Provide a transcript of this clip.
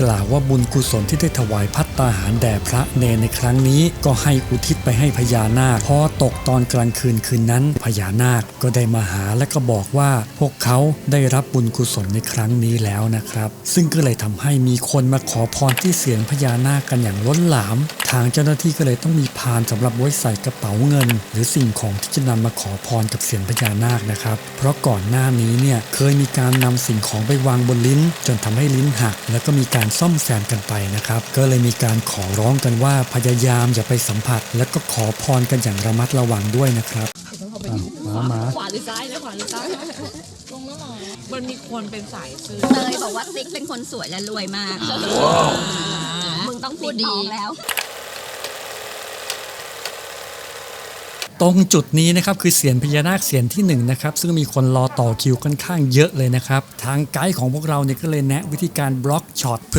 กล่าวว่าบุญกุศลที่ได้ถวายพัตตาหารแด่พระเนรในครั้งนี้ ก็ให้อุทิศไปให้พญานาคพอตกตอนกลางคืนคืนนั้นพญานาคก็ได้มาหาและก็บอกว่าพวกเขาได้รับบุญกุศลในครั้งนี้แล้วนะครับ ซึ่งก็เลยทำให้มีคนมาขอพรที่เสียงพญานาคกันอย่างล้นหลาม ทางเจ้าหน้าที่ก็เลยต้องมีพานสำหรับไว้ใส่กระเป๋าเงิน หรือสิ่งของที่จะนำมาขอพรกับเสียงพญานาคนะครับ เพราะก่อนหน้านี้เนี่ยเคยมีการนำสิ่งของไปวางบนลิ้น จนทำให้ลิ้นหัก แล้วก็มีการซ่อมแซมกันไปนะครับ ก็เลยมีการขอร้องกันว่าพยายามอย่าไปสัมผัส แล้วก็ขอพรกันอย่างระมัดระวังด้วยนะครับอะมามาขวาหรือซ้ายนะขวาหรือซ้ายลงแล้วหรอมันมีคนเป็นสายซื้อเตยบอกว่าติ๊กเป็นคนสวยและรวยมากมึงต้องพูดดีแล้ว ตรงจุดนี้นะครับคือเสียนพญานาคเสียนที่หนึ่งนะครับซึ่งมีคนรอต่อคิวค่อนข้างเยอะเลยนะครับ ทางไกด์ของพวกเราเนี่ยก็เลยแนะวิธีการบล็อกช็อตเพื่อ